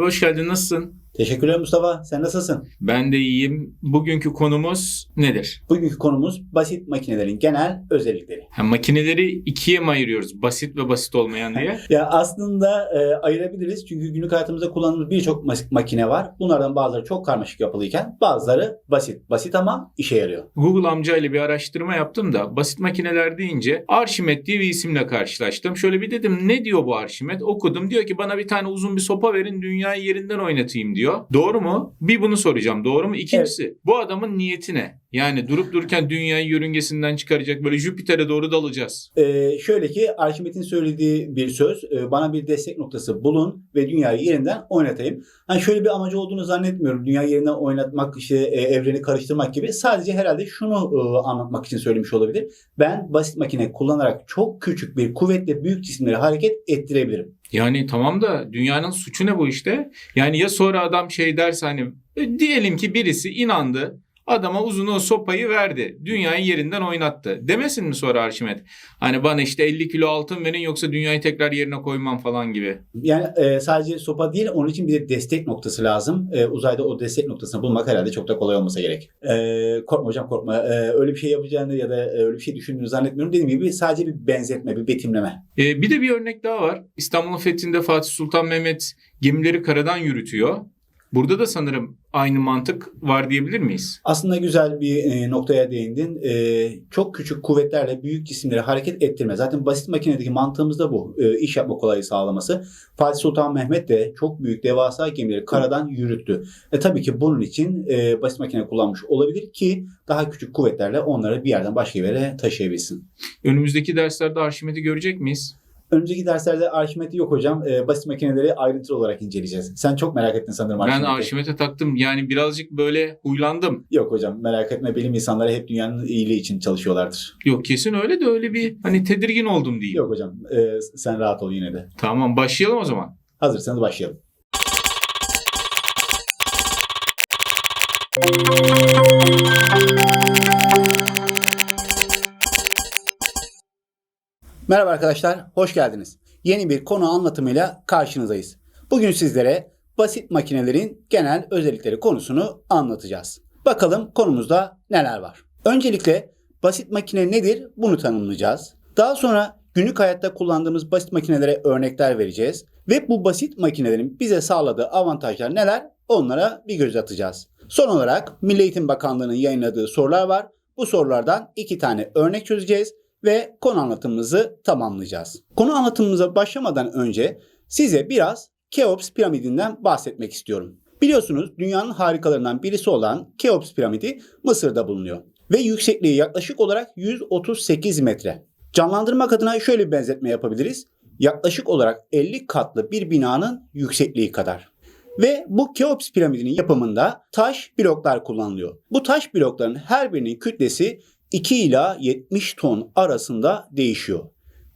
Merhaba, hoş geldin. Nasılsın? Teşekkürler Mustafa. Sen nasılsın? Ben de iyiyim. Bugünkü konumuz nedir? Bugünkü konumuz basit makinelerin genel özellikleri. Ha, makineleri ikiye mi ayırıyoruz? Basit ve basit olmayan diye. Ya aslında e, ayırabiliriz çünkü günlük hayatımızda kullandığımız birçok makine var. Bunlardan bazıları çok karmaşık yapılıyken bazıları basit. Basit ama işe yarıyor. Google amcayla bir araştırma yaptım da basit makineler deyince Arşimet diye bir isimle karşılaştım. Şöyle bir dedim ne diyor bu Arşimet? Okudum. Diyor ki bana bir tane uzun bir sopa verin dünyayı yerinden oynatayım diyor. Doğru mu? Bir bunu soracağım. Doğru mu? İkincisi bu adamın niyeti ne? Yani durup dururken dünyayı yörüngesinden çıkaracak böyle Jüpiter'e doğru dalacağız. E, şöyle ki Arşimet'in söylediği bir söz. e, bana bir destek noktası bulun ve dünyayı yerinden oynatayım. Hani şöyle bir amacı olduğunu zannetmiyorum. Dünyayı yerinden oynatmak, işte e, evreni karıştırmak gibi. Sadece herhalde şunu e, anlatmak için söylemiş olabilir. Ben basit makine kullanarak çok küçük bir kuvvetle büyük cisimleri hareket ettirebilirim. Yani tamam da dünyanın suçu ne bu işte? Yani ya sonra adam şey derse hani e, diyelim ki birisi inandı. Adama uzun o sopayı verdi. Dünyayı yerinden oynattı. Demesin mi sonra Arşimet? Hani bana işte 50 kilo altın verin yoksa dünyayı tekrar yerine koymam falan gibi. Yani e, sadece sopa değil onun için bir de destek noktası lazım. E, uzayda o destek noktasını bulmak herhalde çok da kolay olmasa gerek. E, korkma hocam korkma. E, öyle bir şey yapacağını ya da e, öyle bir şey düşündüğünü zannetmiyorum. Dediğim gibi sadece bir benzetme, bir betimleme. Ee, bir de bir örnek daha var. İstanbul'un fethinde Fatih Sultan Mehmet gemileri karadan yürütüyor. Burada da sanırım aynı mantık var diyebilir miyiz? Aslında güzel bir e, noktaya değindin. E, çok küçük kuvvetlerle büyük cisimleri hareket ettirme. Zaten basit makinedeki mantığımız da bu. E, iş yapma kolaylığı sağlaması. Fatih Sultan Mehmet de çok büyük devasa gemileri karadan yürüttü. E tabii ki bunun için basit makine kullanmış olabilir ki daha küçük kuvvetlerle onları bir yerden başka bir yere taşıyabilsin. Önümüzdeki derslerde Arşimet'i görecek miyiz? Önceki derslerde Arşimet'i yok hocam. E, basit makineleri ayrıntılı olarak inceleyeceğiz. Sen çok merak ettin sanırım Ben Arşimet'i. Arşimet'e taktım. Yani birazcık böyle huylandım. Yok hocam merak etme. Bilim insanları hep dünyanın iyiliği için çalışıyorlardır. Yok kesin öyle de öyle bir hani tedirgin oldum diyeyim. Yok hocam e, sen rahat ol yine de. Tamam başlayalım o zaman. Hazırsanız başlayalım. Merhaba arkadaşlar, hoş geldiniz. Yeni bir konu anlatımıyla karşınızdayız. Bugün sizlere basit makinelerin genel özellikleri konusunu anlatacağız. Bakalım konumuzda neler var. Öncelikle basit makine nedir bunu tanımlayacağız. Daha sonra günlük hayatta kullandığımız basit makinelere örnekler vereceğiz. Ve bu basit makinelerin bize sağladığı avantajlar neler onlara bir göz atacağız. Son olarak Milli Eğitim Bakanlığı'nın yayınladığı sorular var. Bu sorulardan iki tane örnek çözeceğiz ve konu anlatımımızı tamamlayacağız. Konu anlatımımıza başlamadan önce size biraz Keops piramidinden bahsetmek istiyorum. Biliyorsunuz dünyanın harikalarından birisi olan Keops piramidi Mısır'da bulunuyor ve yüksekliği yaklaşık olarak 138 metre. Canlandırmak adına şöyle bir benzetme yapabiliriz. Yaklaşık olarak 50 katlı bir binanın yüksekliği kadar. Ve bu Keops piramidinin yapımında taş bloklar kullanılıyor. Bu taş blokların her birinin kütlesi 2 ila 70 ton arasında değişiyor.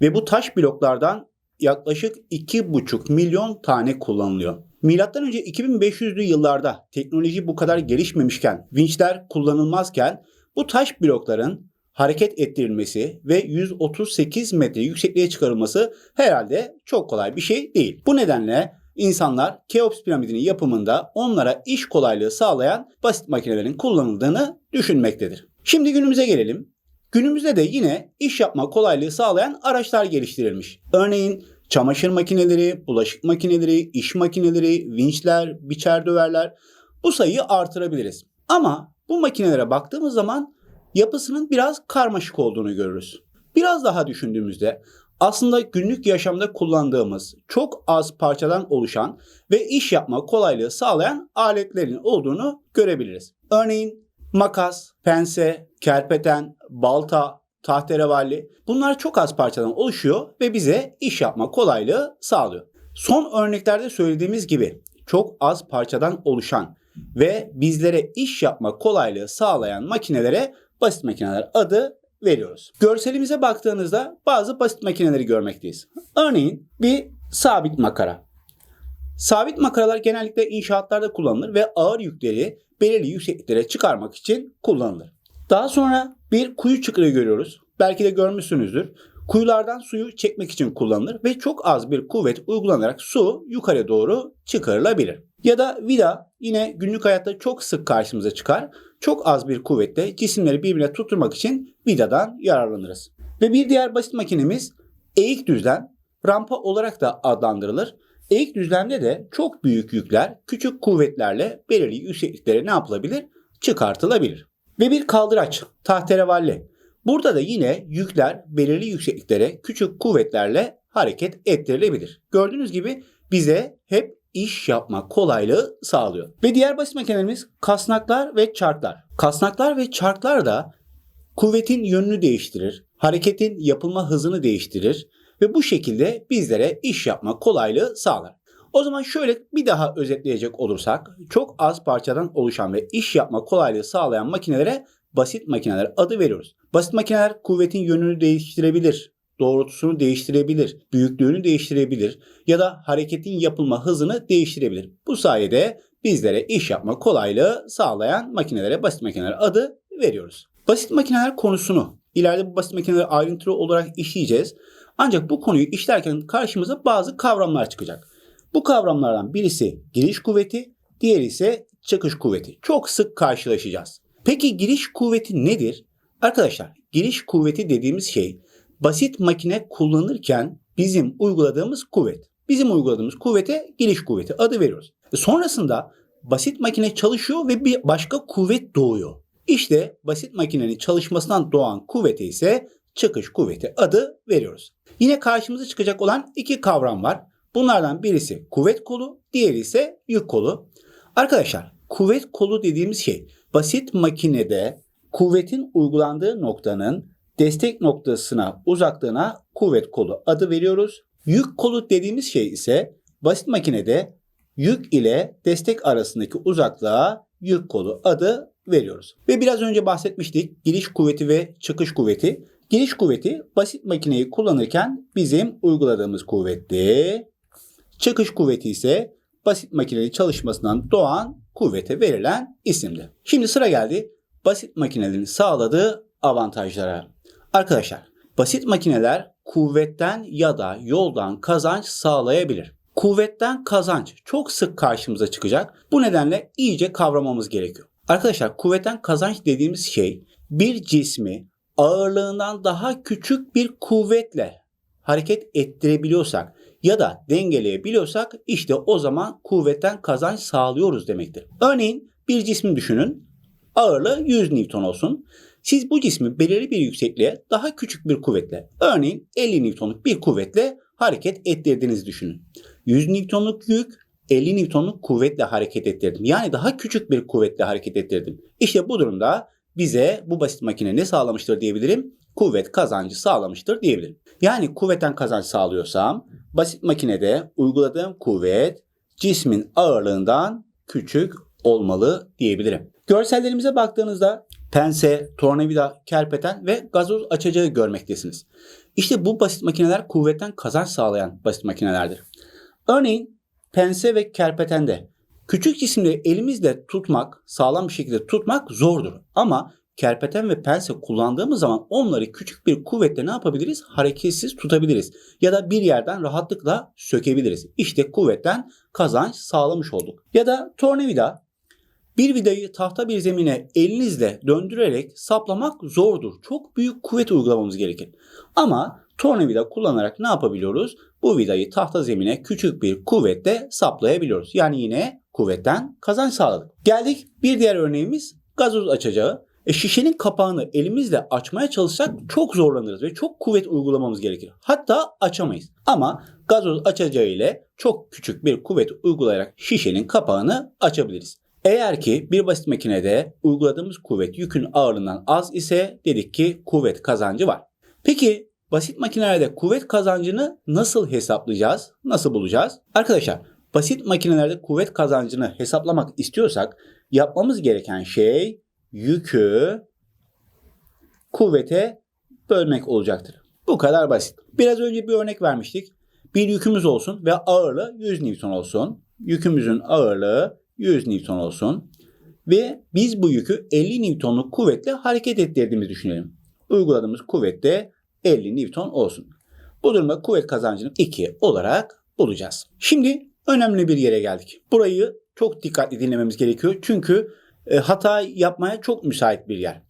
Ve bu taş bloklardan yaklaşık 2,5 milyon tane kullanılıyor. Milattan önce 2500'lü yıllarda teknoloji bu kadar gelişmemişken, vinçler kullanılmazken bu taş blokların hareket ettirilmesi ve 138 metre yüksekliğe çıkarılması herhalde çok kolay bir şey değil. Bu nedenle insanlar Keops piramidinin yapımında onlara iş kolaylığı sağlayan basit makinelerin kullanıldığını düşünmektedir. Şimdi günümüze gelelim. Günümüzde de yine iş yapma kolaylığı sağlayan araçlar geliştirilmiş. Örneğin çamaşır makineleri, bulaşık makineleri, iş makineleri, vinçler, biçer döverler bu sayıyı artırabiliriz. Ama bu makinelere baktığımız zaman yapısının biraz karmaşık olduğunu görürüz. Biraz daha düşündüğümüzde aslında günlük yaşamda kullandığımız çok az parçadan oluşan ve iş yapma kolaylığı sağlayan aletlerin olduğunu görebiliriz. Örneğin makas, pense, kerpeten, balta, tahterevalli bunlar çok az parçadan oluşuyor ve bize iş yapma kolaylığı sağlıyor. Son örneklerde söylediğimiz gibi çok az parçadan oluşan ve bizlere iş yapma kolaylığı sağlayan makinelere basit makineler adı veriyoruz. Görselimize baktığınızda bazı basit makineleri görmekteyiz. Örneğin bir sabit makara. Sabit makaralar genellikle inşaatlarda kullanılır ve ağır yükleri belirli yüksekliklere çıkarmak için kullanılır. Daha sonra bir kuyu çıkırı görüyoruz. Belki de görmüşsünüzdür. Kuyulardan suyu çekmek için kullanılır ve çok az bir kuvvet uygulanarak su yukarı doğru çıkarılabilir. Ya da vida yine günlük hayatta çok sık karşımıza çıkar. Çok az bir kuvvetle cisimleri birbirine tutturmak için vidadan yararlanırız. Ve bir diğer basit makinemiz eğik düzlem, rampa olarak da adlandırılır. Eğik düzlemde de çok büyük yükler küçük kuvvetlerle belirli yüksekliklere ne yapılabilir? Çıkartılabilir. Ve bir kaldıraç, tahterevalli. Burada da yine yükler belirli yüksekliklere küçük kuvvetlerle hareket ettirilebilir. Gördüğünüz gibi bize hep iş yapma kolaylığı sağlıyor. Ve diğer basit makinelerimiz kasnaklar ve çarklar. Kasnaklar ve çarklar da kuvvetin yönünü değiştirir, hareketin yapılma hızını değiştirir ve bu şekilde bizlere iş yapma kolaylığı sağlar. O zaman şöyle bir daha özetleyecek olursak çok az parçadan oluşan ve iş yapma kolaylığı sağlayan makinelere basit makineler adı veriyoruz. Basit makineler kuvvetin yönünü değiştirebilir, doğrultusunu değiştirebilir, büyüklüğünü değiştirebilir ya da hareketin yapılma hızını değiştirebilir. Bu sayede bizlere iş yapma kolaylığı sağlayan makinelere basit makineler adı veriyoruz. Basit makineler konusunu ileride bu basit makineleri ayrıntılı olarak işleyeceğiz. Ancak bu konuyu işlerken karşımıza bazı kavramlar çıkacak. Bu kavramlardan birisi giriş kuvveti, diğeri ise çıkış kuvveti. Çok sık karşılaşacağız. Peki giriş kuvveti nedir? Arkadaşlar giriş kuvveti dediğimiz şey basit makine kullanırken bizim uyguladığımız kuvvet. Bizim uyguladığımız kuvvete giriş kuvveti adı veriyoruz. E sonrasında basit makine çalışıyor ve bir başka kuvvet doğuyor. İşte basit makinenin çalışmasından doğan kuvvete ise çıkış kuvveti adı veriyoruz. Yine karşımıza çıkacak olan iki kavram var. Bunlardan birisi kuvvet kolu, diğeri ise yük kolu. Arkadaşlar kuvvet kolu dediğimiz şey basit makinede kuvvetin uygulandığı noktanın destek noktasına uzaklığına kuvvet kolu adı veriyoruz. Yük kolu dediğimiz şey ise basit makinede yük ile destek arasındaki uzaklığa yük kolu adı veriyoruz. Ve biraz önce bahsetmiştik giriş kuvveti ve çıkış kuvveti. Giriş kuvveti basit makineyi kullanırken bizim uyguladığımız kuvvetti. Çıkış kuvveti ise basit makinenin çalışmasından doğan kuvvete verilen isimdi. Şimdi sıra geldi basit makinelerin sağladığı avantajlara. Arkadaşlar basit makineler kuvvetten ya da yoldan kazanç sağlayabilir. Kuvvetten kazanç çok sık karşımıza çıkacak. Bu nedenle iyice kavramamız gerekiyor. Arkadaşlar kuvvetten kazanç dediğimiz şey bir cismi ağırlığından daha küçük bir kuvvetle hareket ettirebiliyorsak ya da dengeleyebiliyorsak işte o zaman kuvvetten kazanç sağlıyoruz demektir. Örneğin bir cismi düşünün. Ağırlığı 100 Newton olsun. Siz bu cismi belirli bir yüksekliğe daha küçük bir kuvvetle, örneğin 50 Newton'luk bir kuvvetle hareket ettirdiğinizi düşünün. 100 Newton'luk yük 50 Newton'luk kuvvetle hareket ettirdim. Yani daha küçük bir kuvvetle hareket ettirdim. İşte bu durumda bize bu basit makine ne sağlamıştır diyebilirim? Kuvvet kazancı sağlamıştır diyebilirim. Yani kuvvetten kazanç sağlıyorsam basit makinede uyguladığım kuvvet cismin ağırlığından küçük olmalı diyebilirim. Görsellerimize baktığınızda pense, tornavida, kerpeten ve gazoz açacağı görmektesiniz. İşte bu basit makineler kuvvetten kazanç sağlayan basit makinelerdir. Örneğin pense ve kerpetende küçük cisimleri elimizle tutmak, sağlam bir şekilde tutmak zordur. Ama kerpeten ve pense kullandığımız zaman onları küçük bir kuvvetle ne yapabiliriz? Hareketsiz tutabiliriz. Ya da bir yerden rahatlıkla sökebiliriz. İşte kuvvetten kazanç sağlamış olduk. Ya da tornavida bir vidayı tahta bir zemine elinizle döndürerek saplamak zordur. Çok büyük kuvvet uygulamamız gerekir. Ama tornavida kullanarak ne yapabiliyoruz? Bu vidayı tahta zemine küçük bir kuvvetle saplayabiliyoruz. Yani yine kuvvetten kazanç sağladık. Geldik bir diğer örneğimiz gazoz açacağı. E şişenin kapağını elimizle açmaya çalışsak çok zorlanırız ve çok kuvvet uygulamamız gerekir. Hatta açamayız. Ama gazoz açacağı ile çok küçük bir kuvvet uygulayarak şişenin kapağını açabiliriz. Eğer ki bir basit makinede uyguladığımız kuvvet yükün ağırlığından az ise dedik ki kuvvet kazancı var. Peki basit makinelerde kuvvet kazancını nasıl hesaplayacağız? Nasıl bulacağız? Arkadaşlar basit makinelerde kuvvet kazancını hesaplamak istiyorsak yapmamız gereken şey yükü kuvvete bölmek olacaktır. Bu kadar basit. Biraz önce bir örnek vermiştik. Bir yükümüz olsun ve ağırlığı 100 Newton olsun. Yükümüzün ağırlığı 100 Newton olsun. Ve biz bu yükü 50 Newton'luk kuvvetle hareket ettirdiğimizi düşünelim. Uyguladığımız kuvvet de 50 Newton olsun. Bu durumda kuvvet kazancını 2 olarak bulacağız. Şimdi önemli bir yere geldik. Burayı çok dikkatli dinlememiz gerekiyor. Çünkü e, hata yapmaya çok müsait bir yer.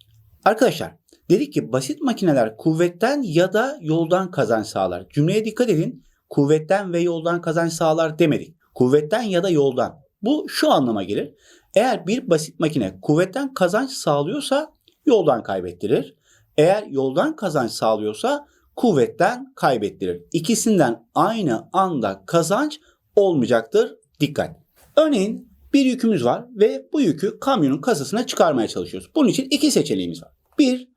Arkadaşlar dedik ki basit makineler kuvvetten ya da yoldan kazanç sağlar. Cümleye dikkat edin. Kuvvetten ve yoldan kazanç sağlar demedik. Kuvvetten ya da yoldan. Bu şu anlama gelir. Eğer bir basit makine kuvvetten kazanç sağlıyorsa yoldan kaybettirir. Eğer yoldan kazanç sağlıyorsa kuvvetten kaybettirir. İkisinden aynı anda kazanç olmayacaktır. Dikkat. Örneğin bir yükümüz var ve bu yükü kamyonun kasasına çıkarmaya çalışıyoruz. Bunun için iki seçeneğimiz var. Bir,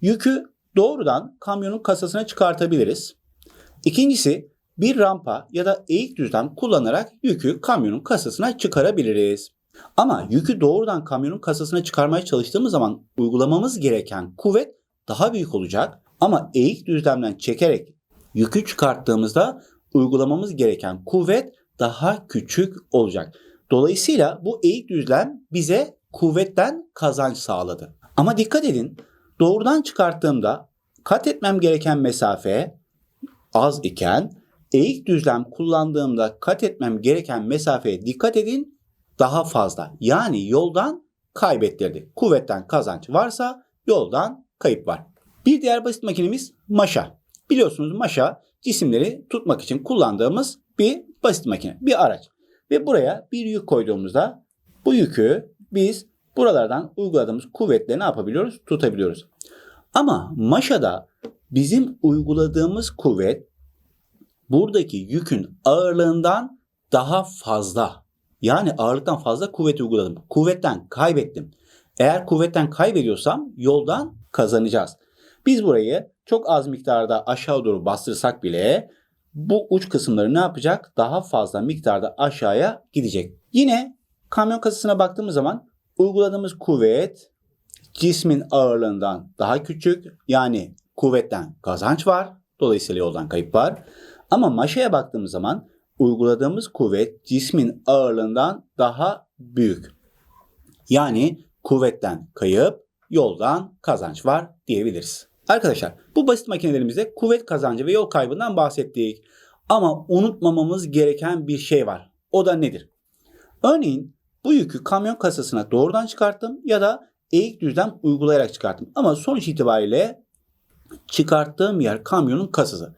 yükü doğrudan kamyonun kasasına çıkartabiliriz. İkincisi, bir rampa ya da eğik düzlem kullanarak yükü kamyonun kasasına çıkarabiliriz. Ama yükü doğrudan kamyonun kasasına çıkarmaya çalıştığımız zaman uygulamamız gereken kuvvet daha büyük olacak. Ama eğik düzlemden çekerek yükü çıkarttığımızda uygulamamız gereken kuvvet daha küçük olacak. Dolayısıyla bu eğik düzlem bize kuvvetten kazanç sağladı. Ama dikkat edin doğrudan çıkarttığımda kat etmem gereken mesafe az iken eğik düzlem kullandığımda kat etmem gereken mesafeye dikkat edin daha fazla. Yani yoldan kaybettirdi. Kuvvetten kazanç varsa yoldan kayıp var. Bir diğer basit makinemiz maşa. Biliyorsunuz maşa cisimleri tutmak için kullandığımız bir basit makine, bir araç. Ve buraya bir yük koyduğumuzda bu yükü biz buralardan uyguladığımız kuvvetle ne yapabiliyoruz? Tutabiliyoruz. Ama maşada bizim uyguladığımız kuvvet buradaki yükün ağırlığından daha fazla. Yani ağırlıktan fazla kuvvet uyguladım. Kuvvetten kaybettim. Eğer kuvvetten kaybediyorsam yoldan kazanacağız. Biz burayı çok az miktarda aşağı doğru bastırsak bile bu uç kısımları ne yapacak? Daha fazla miktarda aşağıya gidecek. Yine kamyon kasasına baktığımız zaman uyguladığımız kuvvet cismin ağırlığından daha küçük. Yani kuvvetten kazanç var. Dolayısıyla yoldan kayıp var. Ama maşaya baktığımız zaman uyguladığımız kuvvet cismin ağırlığından daha büyük. Yani kuvvetten kayıp, yoldan kazanç var diyebiliriz. Arkadaşlar bu basit makinelerimizde kuvvet kazancı ve yol kaybından bahsettik. Ama unutmamamız gereken bir şey var. O da nedir? Örneğin bu yükü kamyon kasasına doğrudan çıkarttım ya da eğik düzlem uygulayarak çıkarttım. Ama sonuç itibariyle çıkarttığım yer kamyonun kasası.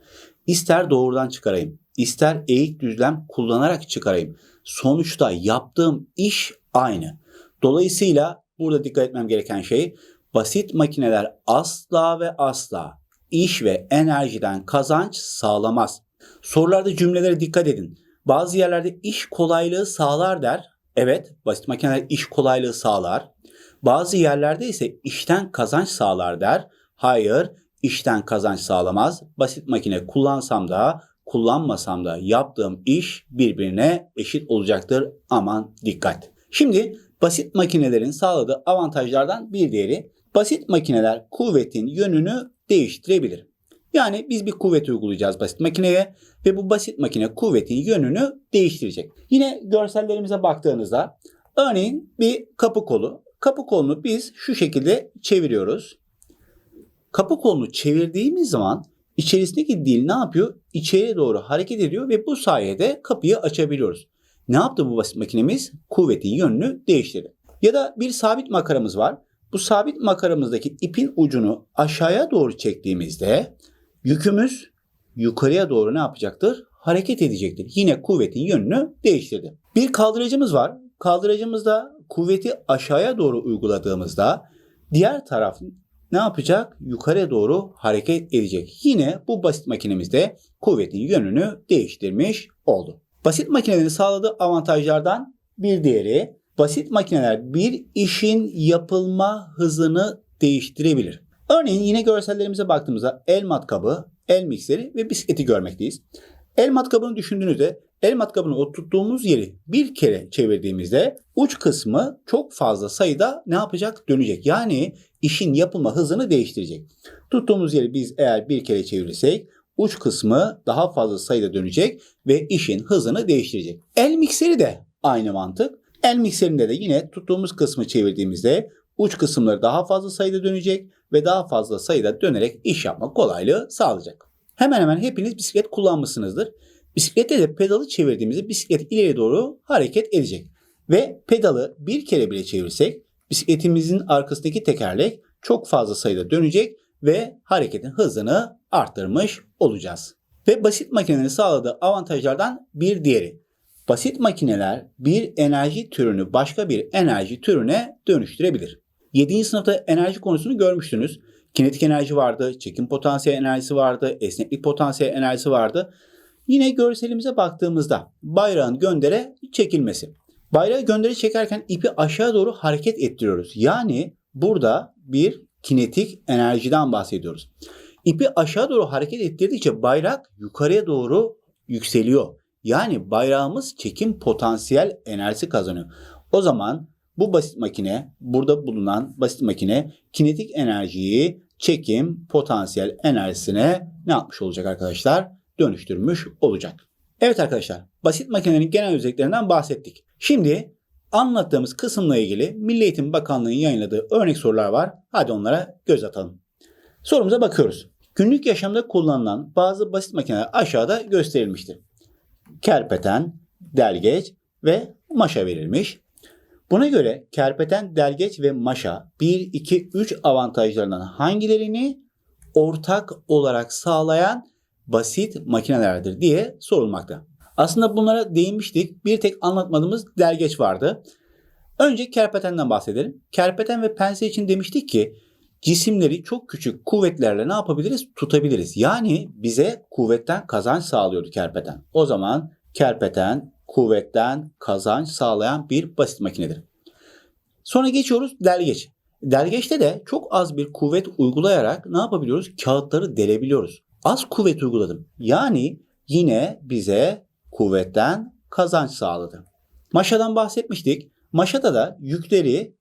İster doğrudan çıkarayım, ister eğik düzlem kullanarak çıkarayım. Sonuçta yaptığım iş aynı. Dolayısıyla burada dikkat etmem gereken şey basit makineler asla ve asla iş ve enerjiden kazanç sağlamaz. Sorularda cümlelere dikkat edin. Bazı yerlerde iş kolaylığı sağlar der. Evet, basit makineler iş kolaylığı sağlar. Bazı yerlerde ise işten kazanç sağlar der. Hayır, işten kazanç sağlamaz. Basit makine kullansam da kullanmasam da yaptığım iş birbirine eşit olacaktır. Aman dikkat. Şimdi basit makinelerin sağladığı avantajlardan bir diğeri basit makineler kuvvetin yönünü değiştirebilir. Yani biz bir kuvvet uygulayacağız basit makineye ve bu basit makine kuvvetin yönünü değiştirecek. Yine görsellerimize baktığınızda örneğin bir kapı kolu. Kapı kolunu biz şu şekilde çeviriyoruz. Kapı kolunu çevirdiğimiz zaman içerisindeki dil ne yapıyor? İçeriye doğru hareket ediyor ve bu sayede kapıyı açabiliyoruz. Ne yaptı bu basit makinemiz? Kuvvetin yönünü değiştirdi. Ya da bir sabit makaramız var. Bu sabit makaramızdaki ipin ucunu aşağıya doğru çektiğimizde yükümüz yukarıya doğru ne yapacaktır? Hareket edecektir. Yine kuvvetin yönünü değiştirdi. Bir kaldırıcımız var. Kaldırıcımızda kuvveti aşağıya doğru uyguladığımızda diğer taraf ne yapacak? Yukarıya doğru hareket edecek. Yine bu basit makinemizde kuvvetin yönünü değiştirmiş oldu. Basit makinelerin sağladığı avantajlardan bir diğeri basit makineler bir işin yapılma hızını değiştirebilir. Örneğin yine görsellerimize baktığımızda el matkabı, el mikseri ve bisikleti görmekteyiz. El matkabını düşündüğünüzde el matkabını o tuttuğumuz yeri bir kere çevirdiğimizde uç kısmı çok fazla sayıda ne yapacak? Dönecek. Yani işin yapılma hızını değiştirecek. Tuttuğumuz yeri biz eğer bir kere çevirirsek uç kısmı daha fazla sayıda dönecek ve işin hızını değiştirecek. El mikseri de aynı mantık. El mikserinde de yine tuttuğumuz kısmı çevirdiğimizde uç kısımları daha fazla sayıda dönecek ve daha fazla sayıda dönerek iş yapma kolaylığı sağlayacak. Hemen hemen hepiniz bisiklet kullanmışsınızdır. Bisiklette de pedalı çevirdiğimizde bisiklet ileri doğru hareket edecek. Ve pedalı bir kere bile çevirsek bisikletimizin arkasındaki tekerlek çok fazla sayıda dönecek ve hareketin hızını arttırmış olacağız. Ve basit makinelerin sağladığı avantajlardan bir diğeri. Basit makineler bir enerji türünü başka bir enerji türüne dönüştürebilir. 7. sınıfta enerji konusunu görmüştünüz. Kinetik enerji vardı, çekim potansiyel enerjisi vardı, esneklik potansiyel enerjisi vardı. Yine görselimize baktığımızda bayrağın göndere çekilmesi. Bayrağı gönderi çekerken ipi aşağı doğru hareket ettiriyoruz. Yani burada bir kinetik enerjiden bahsediyoruz. İpi aşağı doğru hareket ettirdikçe bayrak yukarıya doğru yükseliyor. Yani bayrağımız çekim potansiyel enerjisi kazanıyor. O zaman bu basit makine, burada bulunan basit makine kinetik enerjiyi çekim potansiyel enerjisine ne yapmış olacak arkadaşlar? Dönüştürmüş olacak. Evet arkadaşlar, basit makinelerin genel özelliklerinden bahsettik. Şimdi anlattığımız kısımla ilgili Milli Eğitim Bakanlığı'nın yayınladığı örnek sorular var. Hadi onlara göz atalım. Sorumuza bakıyoruz. Günlük yaşamda kullanılan bazı basit makineler aşağıda gösterilmiştir. Kerpeten, delgeç ve maşa verilmiş. Buna göre kerpeten, delgeç ve maşa 1, 2, 3 avantajlarından hangilerini ortak olarak sağlayan basit makinelerdir diye sorulmakta. Aslında bunlara değinmiştik. Bir tek anlatmadığımız delgeç vardı. Önce kerpetenden bahsedelim. Kerpeten ve pense için demiştik ki cisimleri çok küçük kuvvetlerle ne yapabiliriz? Tutabiliriz. Yani bize kuvvetten kazanç sağlıyordu kerpeten. O zaman kerpeten kuvvetten kazanç sağlayan bir basit makinedir. Sonra geçiyoruz delgeç. Delgeçte de çok az bir kuvvet uygulayarak ne yapabiliyoruz? Kağıtları delebiliyoruz. Az kuvvet uyguladım. Yani yine bize kuvvetten kazanç sağladı. Maşadan bahsetmiştik. Maşada da yükleri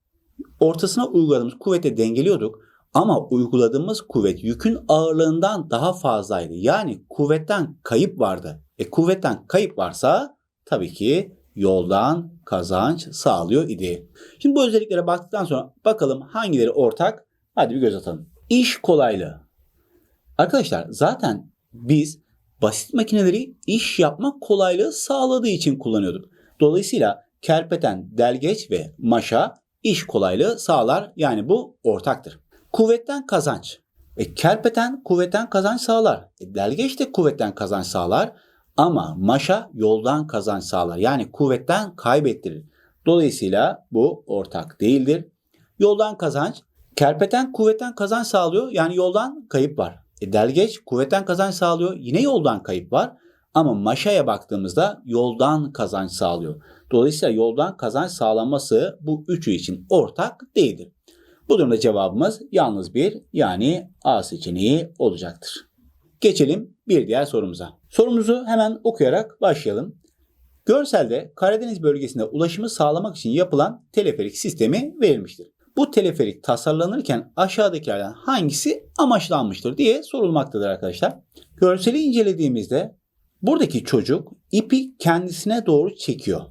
ortasına uyguladığımız kuvvete dengeliyorduk. Ama uyguladığımız kuvvet yükün ağırlığından daha fazlaydı. Yani kuvvetten kayıp vardı. E kuvvetten kayıp varsa tabii ki yoldan kazanç sağlıyor idi. Şimdi bu özelliklere baktıktan sonra bakalım hangileri ortak? Hadi bir göz atalım. İş kolaylığı. Arkadaşlar zaten biz basit makineleri iş yapma kolaylığı sağladığı için kullanıyorduk. Dolayısıyla kerpeten, delgeç ve maşa iş kolaylığı sağlar. Yani bu ortaktır. Kuvvetten kazanç. E, kerpeten kuvvetten kazanç sağlar. E, delgeç de kuvvetten kazanç sağlar. Ama maşa yoldan kazanç sağlar. Yani kuvvetten kaybettirir. Dolayısıyla bu ortak değildir. Yoldan kazanç. Kerpeten kuvvetten kazanç sağlıyor. Yani yoldan kayıp var. E, delgeç kuvvetten kazanç sağlıyor. Yine yoldan kayıp var. Ama maşaya baktığımızda yoldan kazanç sağlıyor. Dolayısıyla yoldan kazanç sağlanması bu üçü için ortak değildir. Bu durumda cevabımız yalnız bir yani A seçeneği olacaktır. Geçelim bir diğer sorumuza. Sorumuzu hemen okuyarak başlayalım. Görselde Karadeniz bölgesinde ulaşımı sağlamak için yapılan teleferik sistemi verilmiştir. Bu teleferik tasarlanırken aşağıdakilerden hangisi amaçlanmıştır diye sorulmaktadır arkadaşlar. Görseli incelediğimizde buradaki çocuk ipi kendisine doğru çekiyor.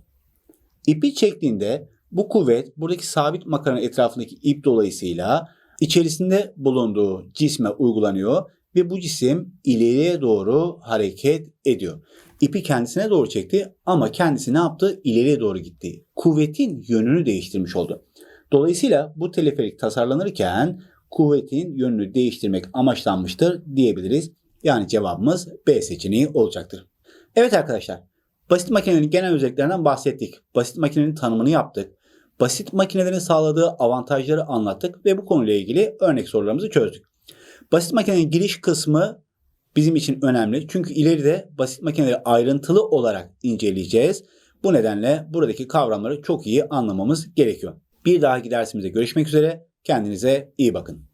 İpi çektiğinde bu kuvvet buradaki sabit makaranın etrafındaki ip dolayısıyla içerisinde bulunduğu cisme uygulanıyor ve bu cisim ileriye doğru hareket ediyor. İpi kendisine doğru çekti ama kendisi ne yaptı? İleriye doğru gitti. Kuvvetin yönünü değiştirmiş oldu. Dolayısıyla bu teleferik tasarlanırken kuvvetin yönünü değiştirmek amaçlanmıştır diyebiliriz. Yani cevabımız B seçeneği olacaktır. Evet arkadaşlar, basit makinelerin genel özelliklerinden bahsettik. Basit makinenin tanımını yaptık. Basit makinelerin sağladığı avantajları anlattık ve bu konuyla ilgili örnek sorularımızı çözdük. Basit makinenin giriş kısmı bizim için önemli. Çünkü ileride basit makineleri ayrıntılı olarak inceleyeceğiz. Bu nedenle buradaki kavramları çok iyi anlamamız gerekiyor. Bir dahaki dersimizde görüşmek üzere. Kendinize iyi bakın.